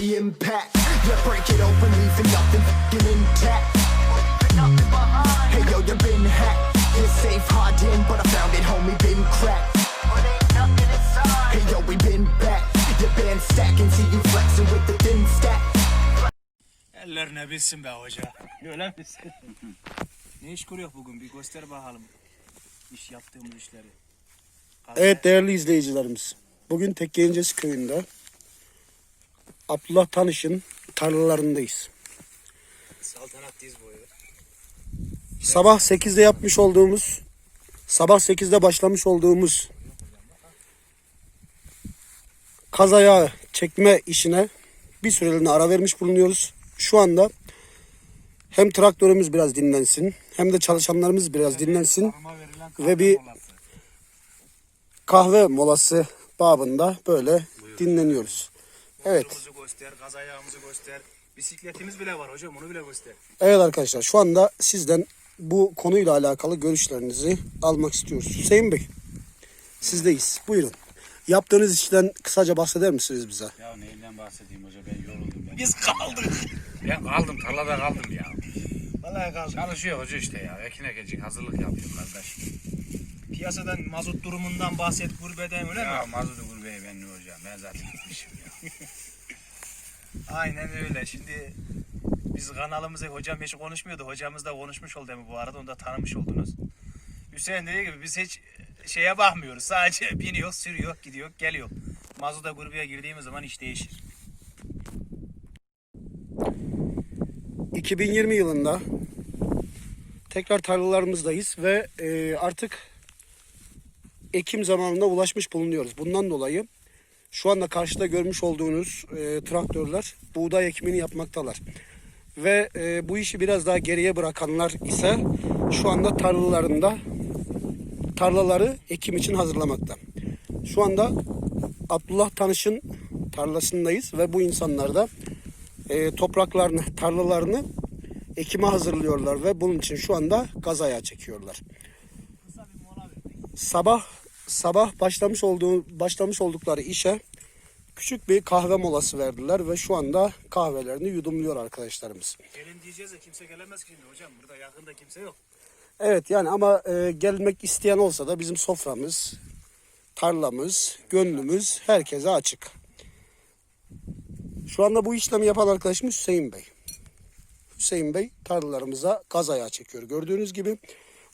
the impact. Yeah, break it open, leaving nothing f***ing intact. Hey yo, you been hacked. You're safe, hard in, but I found it, homie, been cracked. Hey yo, we been back. Your band stacking, see you flexing with the thin stack. Ellerine bilsin be hoca. Öyle misin? ne iş kuruyor bugün? Bir göster bakalım. İş yaptığımız işleri. Evet değerli izleyicilerimiz. Bugün Tekkeyincesi köyünde Abdullah Tanış'ın tarlalarındayız. Saltanat diz boyu. Sabah 8'de yapmış olduğumuz sabah 8'de başlamış olduğumuz kazaya çekme işine bir süreliğine ara vermiş bulunuyoruz. Şu anda hem traktörümüz biraz dinlensin hem de çalışanlarımız biraz dinlensin ve bir kahve molası babında böyle dinleniyoruz. Evet. Motorumuzu göster, gaz ayağımızı göster. Bisikletimiz bile var hocam onu bile göster. Evet arkadaşlar şu anda sizden bu konuyla alakalı görüşlerinizi almak istiyoruz. Hüseyin Bey sizdeyiz. Buyurun. Yaptığınız işten kısaca bahseder misiniz bize? Ya neyinden bahsedeyim hoca ben yoruldum ben. Biz kaldık. Ben kaldım tarlada kaldım ya. Vallahi kaldık. Çalışıyor hoca işte ya. Ekin ekecek hazırlık yapıyor kardeş. Piyasadan mazot durumundan bahset, gurbeden öyle Ya mi? mazotu gurbeye ben ne hocam ben zaten gitmişim ya. Aynen öyle. Şimdi biz kanalımızda hocam hiç konuşmuyordu. Hocamız da konuşmuş oldu bu arada. Onu da tanımış oldunuz. Hüseyin dediği gibi biz hiç şeye bakmıyoruz. Sadece biniyor, sürüyor, gidiyor, geliyor. Mazota grubuya girdiğimiz zaman iş değişir. 2020 yılında tekrar tarlalarımızdayız ve e, artık Ekim zamanına ulaşmış bulunuyoruz. Bundan dolayı şu anda karşıda görmüş olduğunuz e, traktörler buğday ekimini yapmaktalar. Ve e, bu işi biraz daha geriye bırakanlar ise şu anda tarlalarında tarlaları ekim için hazırlamakta. Şu anda Abdullah Tanış'ın tarlasındayız ve bu insanlar da e, topraklarını, tarlalarını ekime hazırlıyorlar ve bunun için şu anda gaz ayağı çekiyorlar. Sabah sabah başlamış olduğu başlamış oldukları işe küçük bir kahve molası verdiler ve şu anda kahvelerini yudumluyor arkadaşlarımız. Gelin diyeceğiz de kimse gelemez ki şimdi hocam. Burada yakında kimse yok. Evet yani ama e, gelmek isteyen olsa da bizim soframız, tarlamız, gönlümüz herkese açık. Şu anda bu işlemi yapan arkadaşımız Hüseyin Bey. Hüseyin Bey tarlalarımıza gaz ayağı çekiyor. Gördüğünüz gibi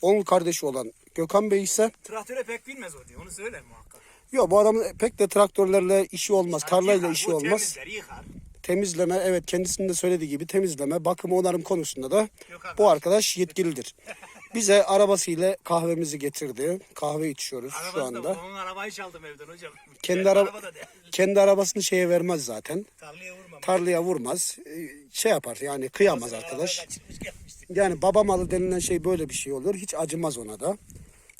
onun kardeşi olan Gökhan Bey ise Traktöre pek bilmez o diye. Onu söyle muhakkak. yok bu adamın pek de traktörlerle işi olmaz, tarlayla Yıkar, işi olmaz. Temizler, yıkar. Temizleme evet kendisinin de söylediği gibi temizleme, bakım onarım konusunda da bu arkadaş yetkilidir. Bize arabasıyla kahvemizi getirdi. Kahve içiyoruz şu Arabası da anda. onun arabayı çaldım evden hocam. Kendi Benim araba da kendi arabasını şeye vermez zaten. Tarlaya vurmam. Tarlaya vurmaz. Ee, Şey yapar yani kıyamaz arkadaş. Yani baba malı denilen şey böyle bir şey olur. Hiç acımaz ona da.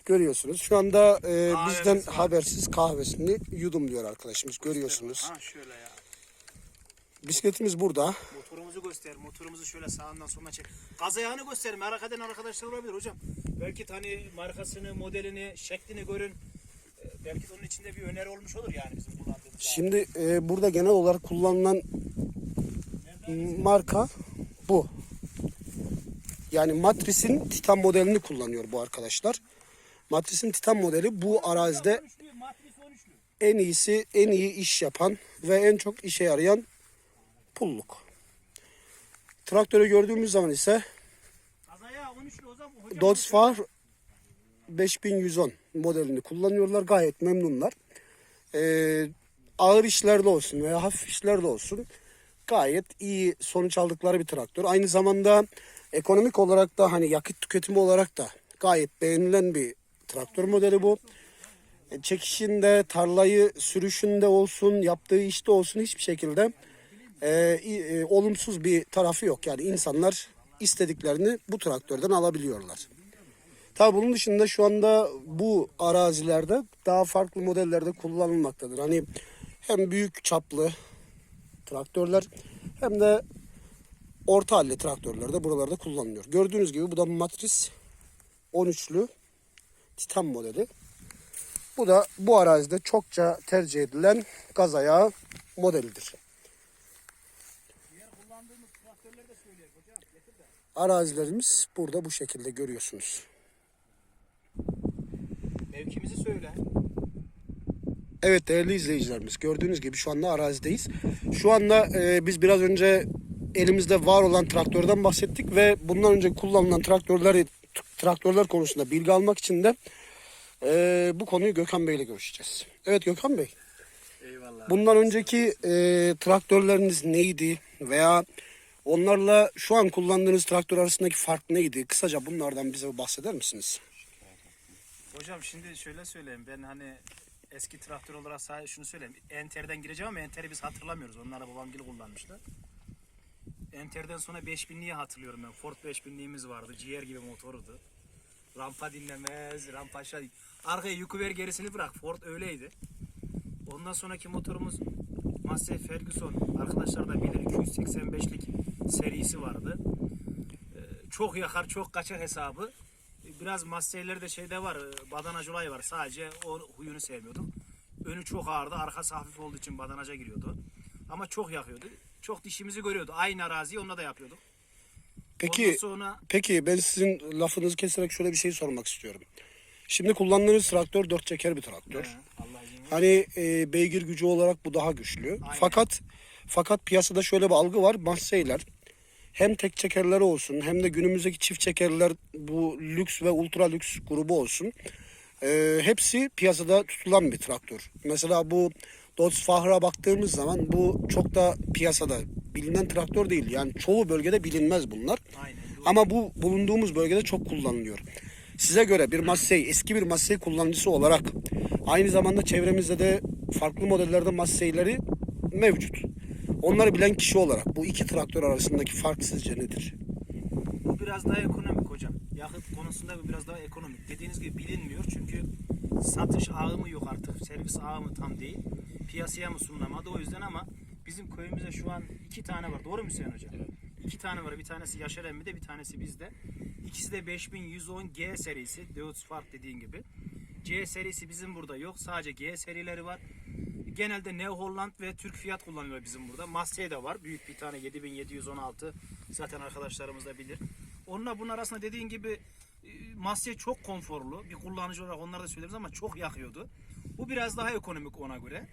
Görüyorsunuz. Şu anda e, bizden var. habersiz kahvesini yudumluyor arkadaşımız. Görüyorsunuz. Ha şöyle ya. Bisikletimiz burada. Motorumuzu göster. Motorumuzu şöyle sağından soluna çek. Gaz ayağını gösterin. Merak eden arkadaşlar olabilir hocam. Belki hani markasını, modelini, şeklini görün. Ee, Belki de onun içinde bir öneri olmuş olur yani bizim kullandığımız. Şimdi e, burada genel olarak kullanılan marka bu. Yani Matris'in Titan modelini kullanıyor bu arkadaşlar. Matris'in Titan modeli bu arazide Üçlü, matris 13'lü. en iyisi, en iyi iş yapan ve en çok işe yarayan pulluk. Traktörü gördüğümüz zaman ise Gaz ayağı 13'lü o zaman. Hocam Dodge 5110 modelini kullanıyorlar. Gayet memnunlar. Ee, ağır işlerde olsun veya hafif işlerde olsun gayet iyi sonuç aldıkları bir traktör. Aynı zamanda ekonomik olarak da hani yakıt tüketimi olarak da gayet beğenilen bir traktör modeli bu. E, Çekişinde, tarlayı sürüşünde olsun, yaptığı işte olsun hiçbir şekilde e, e, olumsuz bir tarafı yok. Yani insanlar istediklerini bu traktörden alabiliyorlar. Tabi bunun dışında şu anda bu arazilerde daha farklı modellerde kullanılmaktadır. Hani hem büyük çaplı traktörler hem de orta halli traktörler de buralarda kullanılıyor. Gördüğünüz gibi bu da matris 13'lü Titan modeli. Bu da bu arazide çokça tercih edilen gaz ayağı modelidir. Arazilerimiz burada bu şekilde görüyorsunuz. Mevkimizi söyle. Evet değerli izleyicilerimiz gördüğünüz gibi şu anda arazideyiz. Şu anda e, biz biraz önce elimizde var olan traktörden bahsettik ve bundan önce kullanılan traktörleri traktörler konusunda bilgi almak için de e, bu konuyu Gökhan Bey ile görüşeceğiz. Evet Gökhan Bey. Eyvallah. Bundan önceki e, traktörleriniz neydi veya onlarla şu an kullandığınız traktör arasındaki fark neydi? Kısaca bunlardan bize bahseder misiniz? Hocam şimdi şöyle söyleyeyim. Ben hani eski traktör olarak sadece şunu söyleyeyim. Enter'den gireceğim ama Enter'i biz hatırlamıyoruz. Onları babam gibi kullanmışlar. Enter'den sonra 5000'liği hatırlıyorum ben. Ford 5000'liğimiz vardı. Ciğer gibi motorudu. Rampa dinlemez, rampa aşağı. Arkaya yükü ver gerisini bırak. Ford öyleydi. Ondan sonraki motorumuz Massey Ferguson. Arkadaşlar da bilir 285'lik serisi vardı. Ee, çok yakar, çok kaçar hesabı. Biraz Massey'lerde şeyde var, e, badanaj olayı var. Sadece o huyunu sevmiyordum. Önü çok ağırdı, arkası hafif olduğu için badanaja giriyordu. Ama çok yakıyordu. Çok dişimizi görüyordu. Aynı araziyi onunla da yapıyorduk. Peki Ondan sonra Peki ben sizin lafınızı keserek şöyle bir şey sormak istiyorum. Şimdi kullandığınız traktör dört çeker bir traktör. He, Allah. Hani e, beygir gücü olarak bu daha güçlü. Fakat fakat piyasada şöyle bir algı var. Massey'ler hem tek çekerleri olsun hem de günümüzdeki çift çekerler bu lüks ve ultra lüks grubu olsun. e, hepsi piyasada tutulan bir traktör. Mesela bu Dodge Fahr'a baktığımız zaman bu çok da piyasada bilinen traktör değil. Yani çoğu bölgede bilinmez bunlar. Aynen. Ama bu bulunduğumuz bölgede çok kullanılıyor. Size göre bir Massey, eski bir Massey kullanıcısı olarak aynı zamanda çevremizde de farklı modellerde Massey'leri mevcut. Onları bilen kişi olarak bu iki traktör arasındaki fark sizce nedir? Bu biraz daha ekonomik hocam. Yakıt konusunda bu biraz daha ekonomik. Dediğiniz gibi bilinmiyor çünkü satış ağımı yok artık. Servis ağımı tam değil. Piyasaya mı sunulamadı o yüzden ama bizim köyümüzde şu an iki tane var. Doğru mu Hüseyin hocam? İki tane var. Bir tanesi Yaşar Emmi'de bir tanesi bizde. İkisi de 5110 G serisi. Deus Fark dediğin gibi. C serisi bizim burada yok. Sadece G serileri var. Genelde New Holland ve Türk Fiat kullanılıyor bizim burada. Massey de var. Büyük bir tane 7716. Zaten arkadaşlarımız da bilir. Onunla bunun arasında dediğin gibi Massey çok konforlu. Bir kullanıcı olarak onları da söyleriz ama çok yakıyordu. Bu biraz daha ekonomik ona göre.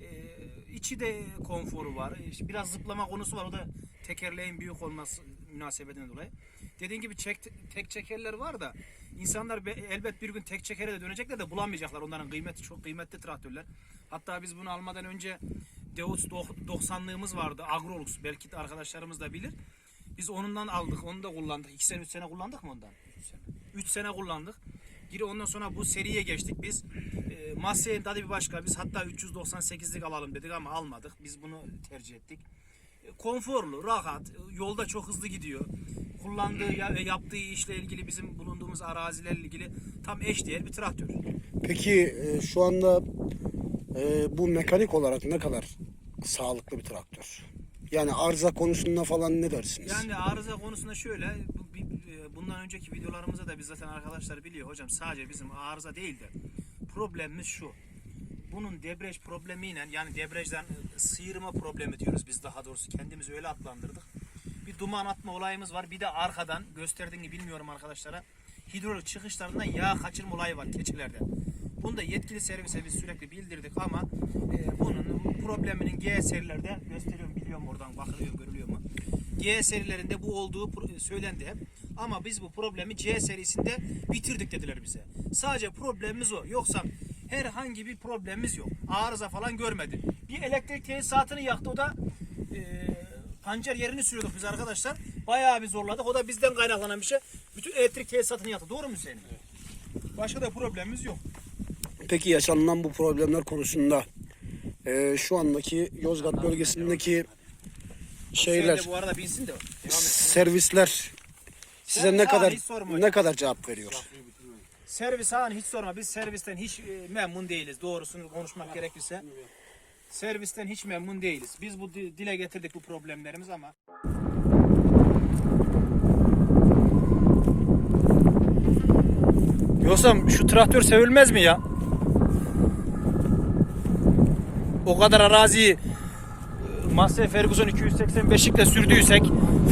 Ee, içi de konforu var. İşte biraz zıplama konusu var. O da tekerleğin büyük olması münasebetinden dolayı. Dediğin gibi çek, tek çekerler var da insanlar be- elbet bir gün tek çekere de dönecekler de bulamayacaklar. Onların kıymeti çok kıymetli traktörler. Hatta biz bunu almadan önce Deus 90'lığımız vardı. Agrolux. Belki de arkadaşlarımız da bilir. Biz onundan aldık. Onu da kullandık. 2 sene 3 sene kullandık mı ondan? 3 sene kullandık. Geri ondan sonra bu seriye geçtik biz. E, Massey'in tadı bir başka. Biz hatta 398'lik alalım dedik ama almadık. Biz bunu tercih ettik. E, konforlu, rahat, yolda çok hızlı gidiyor. Kullandığı ya, ve yaptığı işle ilgili bizim bulunduğumuz arazilerle ilgili tam eşdeğer bir traktör. Peki e, şu anda e, bu mekanik olarak ne kadar sağlıklı bir traktör? Yani arıza konusunda falan ne dersiniz? Yani arıza konusunda şöyle, bundan önceki videolarımızda da biz zaten arkadaşlar biliyor hocam sadece bizim arıza değil de problemimiz şu. Bunun debriyaj problemiyle yani debriyajdan e, sıyırma problemi diyoruz biz daha doğrusu kendimiz öyle adlandırdık. Bir duman atma olayımız var. Bir de arkadan gösterdiğini bilmiyorum arkadaşlara. Hidrolik çıkışlarından yağ kaçırma olayı var keçilerde. Bunu da yetkili servise biz sürekli bildirdik ama e, bunun probleminin G serilerde gösteriyorum biliyorum oradan bakılıyor görülüyor mu? G serilerinde bu olduğu söylendi hep. Ama biz bu problemi C serisinde bitirdik dediler bize. Sadece problemimiz o. Yoksa herhangi bir problemimiz yok. Arıza falan görmedi. Bir elektrik tesisatını yaktı o da e, pancar yerini sürüyorduk biz arkadaşlar. Bayağı bir zorladık. O da bizden kaynaklanan bir şey. Bütün elektrik tesisatını yaktı. Doğru mu Hüseyin? Başka da problemimiz yok. Peki yaşanılan bu problemler konusunda e, şu andaki Yozgat bölgesindeki şeyler, bu arada bilsin de. Devam et. servisler size ne kadar abi, hiç sorma ne kadar cevap veriyor? Servis hani hiç sorma. Biz servisten hiç e, memnun değiliz. Doğrusunu konuşmak gerekirse. Servisten hiç memnun değiliz. Biz bu di- dile getirdik bu problemlerimiz ama. Yoksa şu traktör sevilmez mi ya? O kadar araziyi Massey Ferguson 285'likle sürdüysek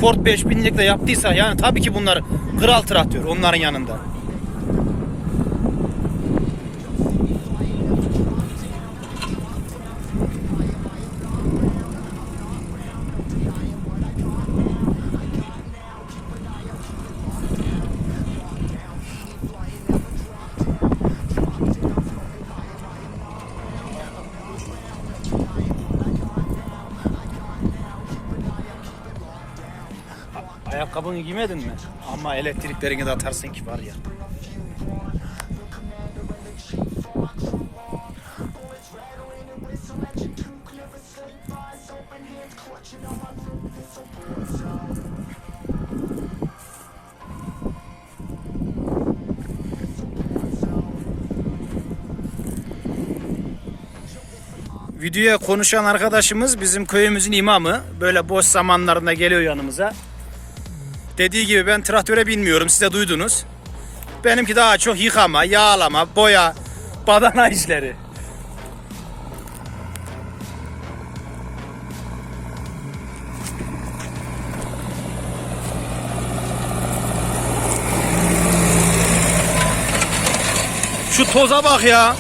Ford 5000'likle yaptıysa yani tabii ki bunlar kral traktör onların yanında. Ayakkabını giymedin mi? Ama elektriklerini de atarsın ki var ya. Videoya konuşan arkadaşımız bizim köyümüzün imamı. Böyle boş zamanlarında geliyor yanımıza. Dediği gibi ben traktöre binmiyorum siz de duydunuz. Benimki daha çok yıkama, yağlama, boya, badana işleri. Şu toza bak ya.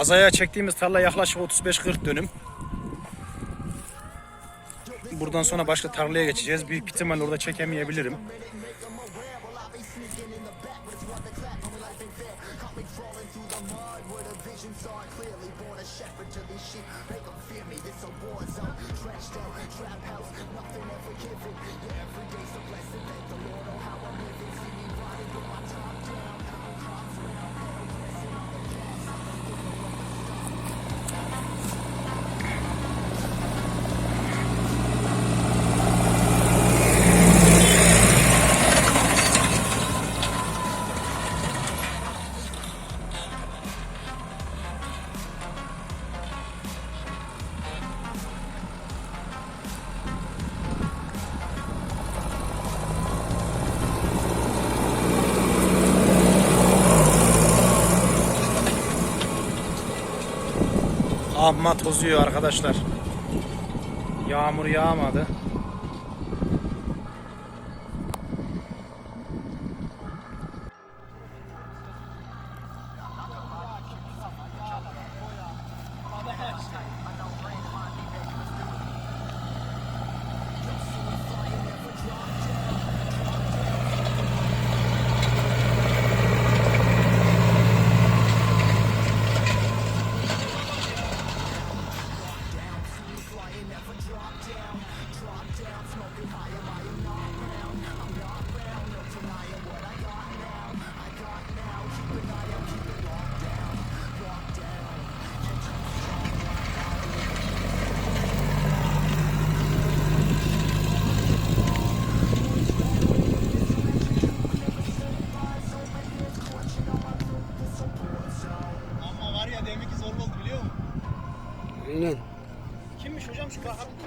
Kazaya çektiğimiz tarla yaklaşık 35-40 dönüm. Buradan sonra başka tarlaya geçeceğiz. Büyük ihtimal orada çekemeyebilirim. Amma tozuyor arkadaşlar. Yağmur yağmadı. Çok şükür.